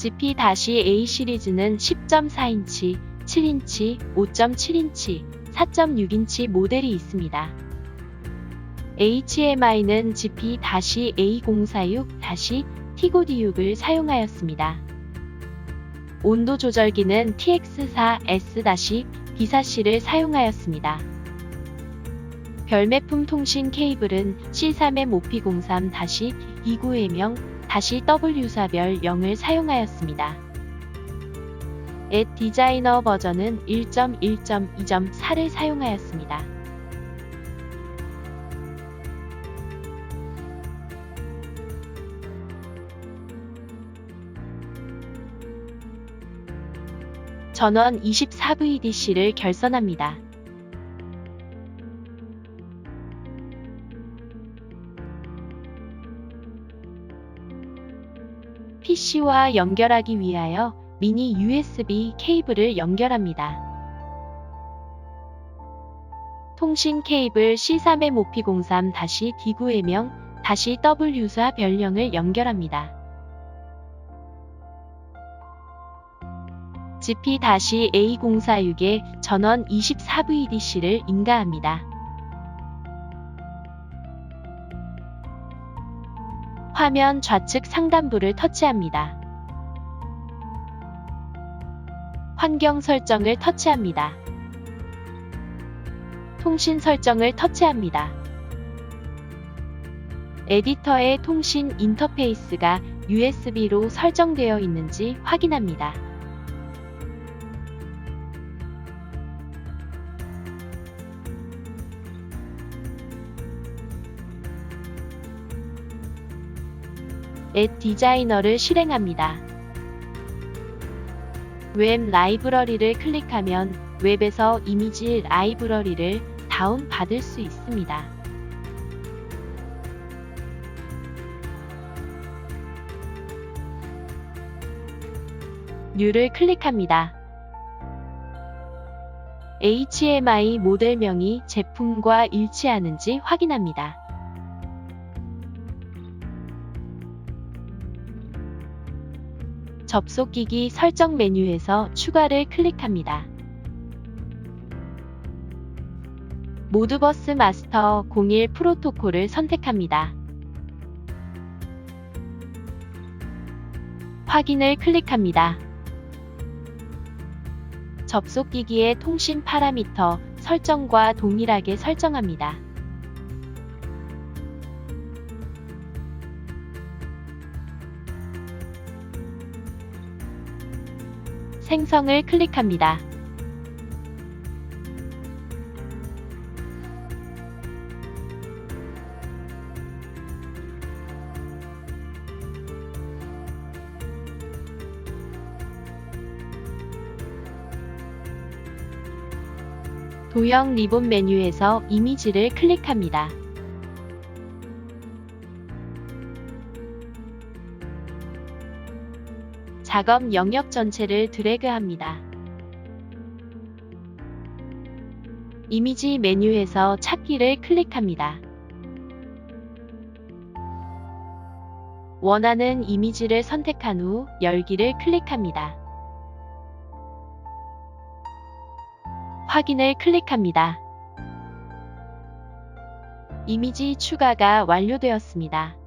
GP-A 시리즈는 10.4인치, 7인치, 5.7인치, 4.6인치 모델이 있습니다. HMI는 GP-A046-T고D6을 사용하였습니다. 온도 조절기는 TX4S-B4C를 사용하였습니다. 별매품 통신 케이블은 C3M5P03-29해명 W4별 0을 사용하였습니다. 앳 디자이너 버전은 1.1.2.4를 사용하였습니다. 전원 24VDC를 결선합니다. PC와 연결하기 위하여 미니 USB 케이블을 연결합니다. 통신 케이블 C3M5P03-D9해명 W4 별령을 연결합니다. GP-A046에 전원 24VDC를 인가합니다. 화면 좌측 상단부를 터치합니다. 환경 설정을 터치합니다. 통신 설정을 터치합니다. 에디터의 통신 인터페이스가 USB로 설정되어 있는지 확인합니다. 앱 디자이너를 실행합니다. 웹 라이브러리를 클릭하면 웹에서 이미지 라이브러리를 다운받을 수 있습니다. 뉴를 클릭합니다. HMI 모델명이 제품과 일치하는지 확인합니다. 접속기기 설정 메뉴에서 추가를 클릭합니다. 모드버스 마스터 01 프로토콜을 선택합니다. 확인을 클릭합니다. 접속기기의 통신 파라미터 설정과 동일하게 설정합니다. 생성을 클릭합니다. 도형 리본 메뉴에서 이미지를 클릭합니다. 작업 영역 전체를 드래그합니다. 이미지 메뉴에서 찾기를 클릭합니다. 원하는 이미지를 선택한 후 열기를 클릭합니다. 확인을 클릭합니다. 이미지 추가가 완료되었습니다.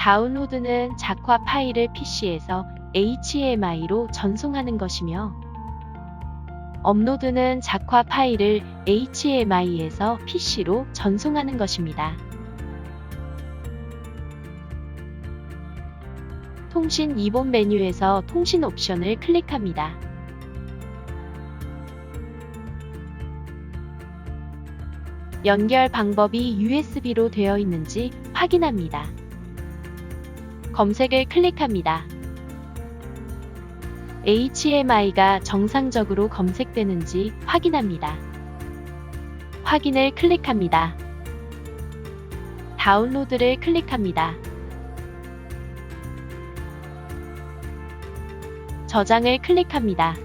다운로드는 작화 파일을 PC에서 HMI로 전송하는 것이며 업로드는 작화 파일을 HMI에서 PC로 전송하는 것입니다. 통신 이본 메뉴에서 통신 옵션을 클릭합니다. 연결 방법이 USB로 되어 있는지 확인합니다. 검색을 클릭합니다. HMI가 정상적으로 검색되는지 확인합니다. 확인을 클릭합니다. 다운로드를 클릭합니다. 저장을 클릭합니다.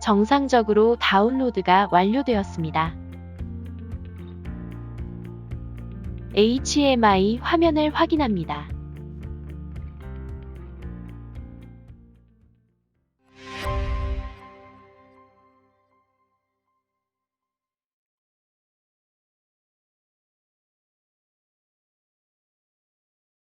정상적으로 다운로드가 완료되었습니다. HMI 화면을 확인합니다.